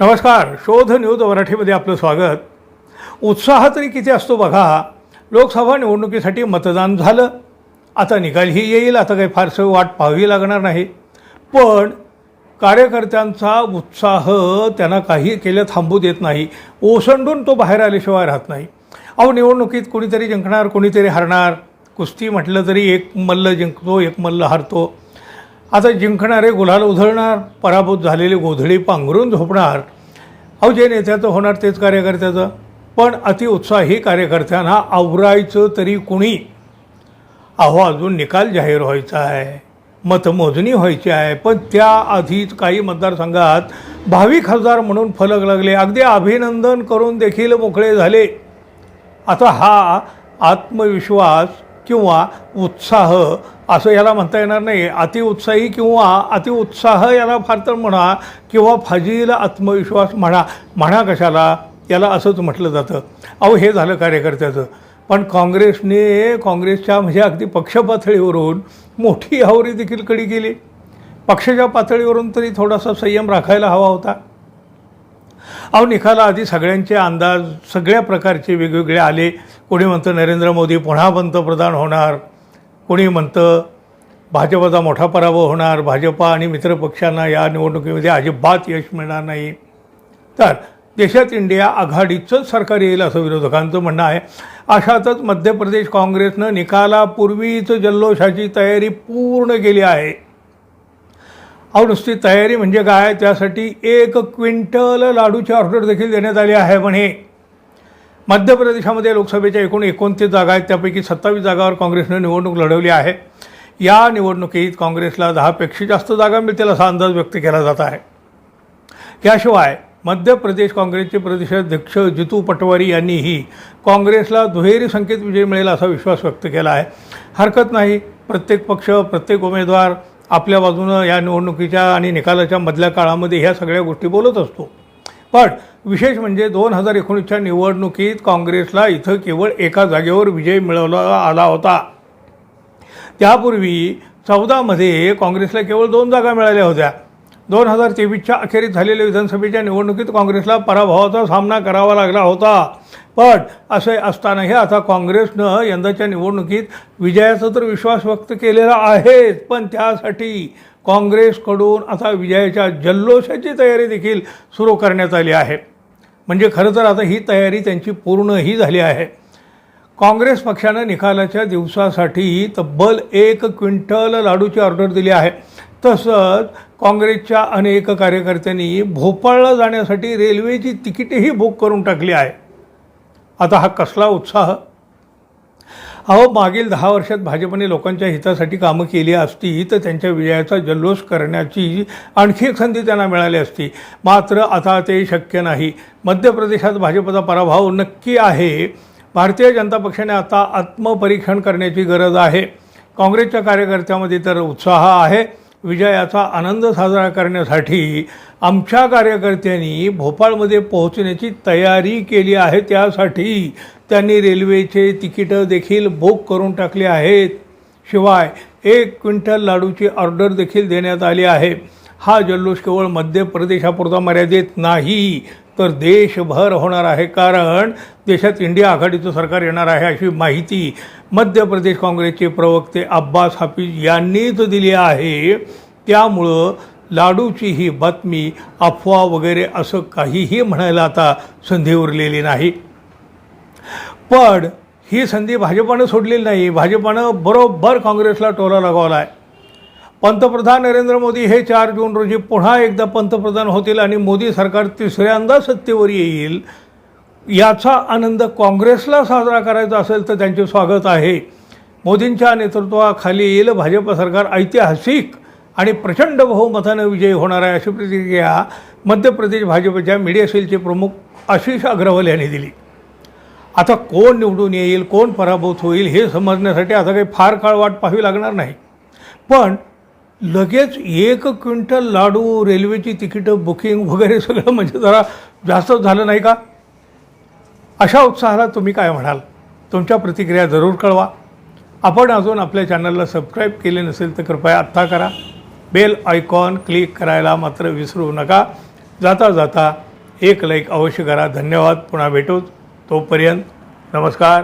नमस्कार शोध न्यूज मराठीमध्ये आपलं स्वागत. उत्साह तरी किती असतो बघा लोकसभा निवडणुकीसाठी मतदान झालं. आता निकालही येईल आता काही फारसं वाट पाहावी लागणार नाही. पण कार्यकर्त्यांचा उत्साह त्यांना काही केलं थांबू देत नाही. ओसंडून तो बाहेर आल्याशिवाय राहत नाही. अहो निवडणुकीत कोणीतरी जिंकणार कोणीतरी हरणार. कुस्ती म्हटलं तरी एक मल्ल जिंकतो एक मल्ल हारतो. आता जिंकणारे गुलाल उधळणार पराभूत झालेली गोधडी पांघरून झोपणार. अहो जे नेत्याचं होणार तेच कार्यकर्त्याचं. पण अतिउत्साही कार्यकर्त्यांना आवरायचं तरी कुणी? अहो अजून निकाल जाहीर व्हायचा आहे. मतमोजणी व्हायची आहे. पण त्याआधीच काही मतदारसंघात भावी खासदार म्हणून फलक लागले. अगदी अभिनंदन करून देखील मोकळे झाले. आता हा आत्मविश्वास किंवा उत्साह असं याला म्हणता येणार नाही. अतिउत्साही किंवा अतिउत्साह याला फार तर म्हणा किंवा फाजील आत्मविश्वास म्हणा म्हणा कशाला? याला असंच म्हटलं जातं. अहो हे झालं कार्यकर्त्याचं. पण काँग्रेसने काँग्रेसच्या म्हणजे अगदी पक्षपातळीवरून मोठी आवरी देखील कडी केली. पक्षाच्या पातळीवरून तरी थोडासा संयम राखायला हवा होता. अहो निकालाआधी सगळ्यांचे अंदाज सगळ्या प्रकारचे वेगवेगळे आले. कोणी म्हणतं नरेंद्र मोदी पुन्हा पंतप्रधान होणार. कोणी म्हणतं भाजपचा मोठा पराभव होणार भाजपा आणि मित्रपक्षांना या निवडणुकीमध्ये अजिबात यश मिळणार नाही. तर देशात इंडिया आघाडीचंच सरकार येईल असं विरोधकांचं म्हणणं आहे. अशातच मध्य प्रदेश काँग्रेसनं निकालापूर्वीच जल्लोषाची तयारी पूर्ण केली आहे. अहो नुसती तयारी म्हणजे काय? त्यासाठी एक क्विंटल लाडूची ऑर्डर देखील देण्यात आली आहे म्हणे. मध्य प्रदेशामध्ये लोकसभेच्या एकूण एकोणतीस जागा आहेत. त्यापैकी सत्तावीस जागावर काँग्रेसनं निवडणूक लढवली आहे. या निवडणुकीत काँग्रेसला दहापेक्षा जास्त जागा मिळतील असा अंदाज व्यक्त केला जात आहे. याशिवाय मध्य प्रदेश काँग्रेसचे प्रदेशाध्यक्ष जितू पटवारी यांनीही काँग्रेसला दुहेरी संख्येत विजय मिळेल असा विश्वास व्यक्त केला आहे. हरकत नाही प्रत्येक पक्ष प्रत्येक उमेदवार आपल्या बाजूनं या निवडणुकीच्या आणि निकालाच्या मधल्या काळामध्ये ह्या सगळ्या गोष्टी बोलत असतो. पण विशेष म्हणजे दोन हजार एकोणीसच्या निवडणुकीत काँग्रेसला इथं केवळ एका जागेवर विजय मिळवला आला होता. त्यापूर्वी चौदामध्ये काँग्रेसला केवळ दोन जागा मिळाल्या होत्या. दोन हजार तेवीसच्या अखेरीत झालेल्या विधानसभेच्या निवडणुकीत काँग्रेसला पराभवाचा सामना करावा लागला होता. पण असे असतानाही आता काँग्रेसनं यंदाच्या निवडणुकीत विजयाचा तर विश्वास व्यक्त केलेला आहेच. पण त्यासाठी काँग्रेसकडून आता विजयाच्या जल्लोषाची तयारी देखील सुरू करण्यात आली आहे. म्हणजे खरं तर आता ही तयारी त्यांची पूर्णही झाली आहे. काँग्रेस पक्षानं निकालाच्या दिवसासाठी तब्बल एक क्विंटल लाडूची ऑर्डर दिली आहे. तसंच काँग्रेसच्या अनेक कार्यकर्त्यांनी भोपाळला जाण्यासाठी रेल्वेची तिकीटही बुक करून टाकली आहे. आता हा कसला उत्साह? अहो मागील दहा वर्षात भाजपने लोकांच्या हितासाठी कामं केली असती तर त्यांच्या विजयाचा जल्लोष करण्याची आणखी एक संधी त्यांना मिळाली असती. मात्र आता ते शक्य नाही. मध्य प्रदेशात भाजपचा पराभव नक्की आहे. भारतीय जनता पक्षाने आता आत्मपरीक्षण करण्याची गरज आहे. काँग्रेसच्या कार्यकर्त्यामध्ये तर उत्साह आहे. विजयाचा आनंद साजरा करण्यासाठी आमच्या कार्यकर्त्यांनी भोपाळमध्ये पोहोचण्याची तयारी केली आहे. त्यासाठी त्यांनी रेल्वेचे तिकीटं देखील बुक करून टाकली आहेत. शिवाय एक क्विंटल लाडूची ऑर्डर देखील देण्यात आली आहे. हा जल्लोष केवळ मध्य प्रदेशापुरता मर्यादित नाही तर देशभर होणार आहे कारण देशात इंडिया आघाडीचं सरकार येणार आहे अशी माहिती मध्य प्रदेश काँग्रेसचे प्रवक्ते अब्बास हाफिज यांनीच दिली आहे. त्यामुळं लाडूची ही बातमी अफवा वगैरे असं काहीही म्हणायला आता संधी उरलेली नाही. पण ही संधी भाजपानं सोडलेली नाही. भाजपानं बरोबर काँग्रेसला टोला लगावला आहे पंतप्रधान नरेंद्र मोदी हे चार जून रोजी पुन्हा एकदा पंतप्रधान होतील आणि मोदी सरकार तिसऱ्यांदा सत्तेवर येईल याचा आनंद काँग्रेसला साजरा करायचा असेल तर त्यांचे स्वागत आहे. मोदींच्या नेतृत्वाखाली येईल भाजप सरकार ऐतिहासिक आणि प्रचंड बहुमतानं विजयी होणार आहे अशी प्रतिक्रिया मध्य प्रदेश भाजपच्या मीडिया सेलचे प्रमुख आशिष अग्रवाल यांनी दिली. आता कोण निवडून येईल कोण पराभूत होईल हे समजण्यासाठी आता काही फार काळ वाट पाहावी लागणार नाही. पण लगेच एक क्विंटल लाडू रेल्वेची तिकीटं बुकिंग वगैरे सगळं म्हणजे जरा जास्त झालं नाही का? अशा उत्साहाला तुम्ही काय म्हणाल? तुमच्या प्रतिक्रिया जरूर कळवा. आपण अजून आपल्या चॅनलला सबस्क्राईब केले नसेल तर कृपया आत्ता करा. बेल आयकॉन क्लिक करायला मात्र विसरू नका. जाता जाता एक लाईक अवश्य करा. धन्यवाद. पुन्हा भेटूच. तोपर्यंत नमस्कार.